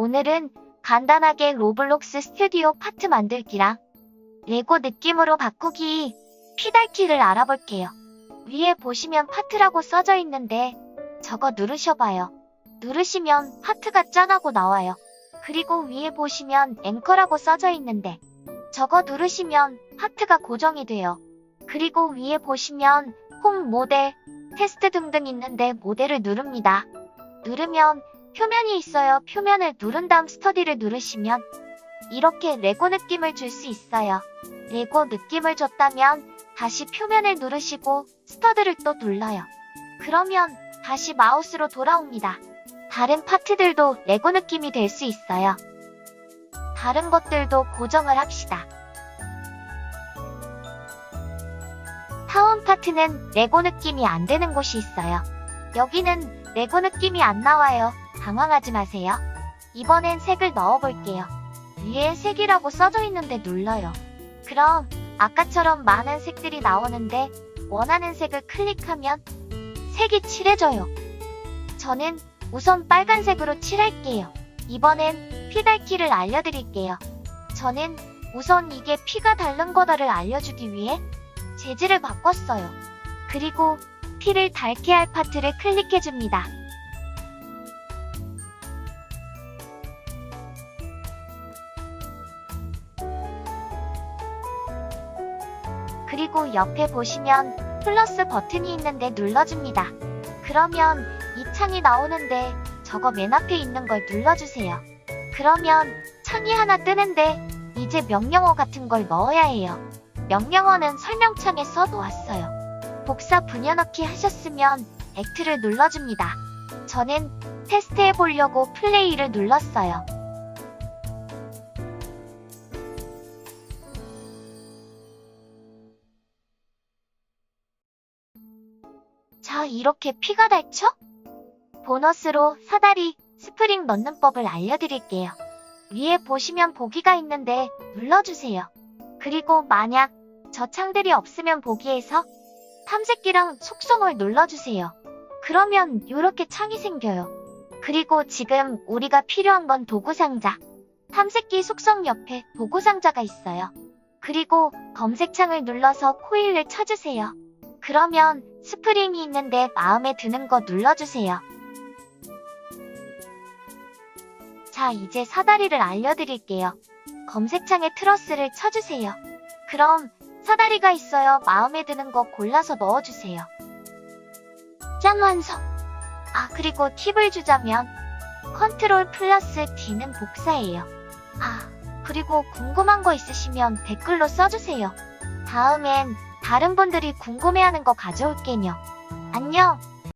오늘은 간단하게 로블록스 스튜디오 파트 만들기랑 레고 느낌으로 바꾸기 피달키를 알아볼게요. 위에 보시면 파트라고 써져 있는데 저거 누르셔봐요. 누르시면 파트가 짠하고 나와요. 그리고 위에 보시면 앵커라고 써져 있는데 저거 누르시면 파트가 고정이 돼요. 그리고 위에 보시면 홈 모델, 테스트 등등 있는데 모델을 누릅니다. 누르면 표면이 있어요. 표면을 누른 다음 스터디를 누르시면 이렇게 레고 느낌을 줄 수 있어요. 레고 느낌을 줬다면 다시 표면을 누르시고 스터드를 또 눌러요. 그러면 다시 마우스로 돌아옵니다. 다른 파트들도 레고 느낌이 될 수 있어요. 다른 것들도 고정을 합시다. 타원 파트는 레고 느낌이 안 되는 곳이 있어요. 여기는 레고 느낌이 안 나와요. 당황하지 마세요. 이번엔 색을 넣어볼게요. 위에 색이라고 써져 있는데 눌러요. 그럼 아까처럼 많은 색들이 나오는데 원하는 색을 클릭하면 색이 칠해져요. 저는 우선 빨간색으로 칠할게요. 이번엔 피달키를 알려드릴게요. 저는 우선 이게 피가 닳는 거다를 알려주기 위해 재질을 바꿨어요. 그리고 피를 닳게 할 파트를 클릭해줍니다. 그리고 옆에 보시면 플러스 버튼이 있는데 눌러줍니다. 그러면 이 창이 나오는데 저거 맨 앞에 있는 걸 눌러주세요. 그러면 창이 하나 뜨는데 이제 명령어 같은 걸 넣어야 해요. 명령어는 설명창에 써 놓았어요. 복사 분여넣기 하셨으면 액트를 눌러줍니다. 저는 테스트 해 보려고 플레이를 눌렀어요. 자, 이렇게 피가 닳죠? 보너스로 사다리, 스프링 넣는 법을 알려드릴게요. 위에 보시면 보기가 있는데 눌러주세요. 그리고 만약 저 창들이 없으면 보기에서 탐색기랑 속성을 눌러주세요. 그러면 이렇게 창이 생겨요. 그리고 지금 우리가 필요한 건 도구상자. 탐색기 속성 옆에 도구상자가 있어요. 그리고 검색창을 눌러서 코일을 쳐주세요. 그러면 스프링이 있는데 마음에 드는 거 눌러주세요. 자, 이제 사다리를 알려드릴게요. 검색창에 트러스를 쳐주세요. 그럼 사다리가 있어요. 마음에 드는 거 골라서 넣어주세요. 짠 완성! 아, 그리고 팁을 주자면 컨트롤 플러스 D는 복사예요. 아, 그리고 궁금한 거 있으시면 댓글로 써주세요. 다음엔 다른 분들이 궁금해하는 거 가져올게요. 안녕!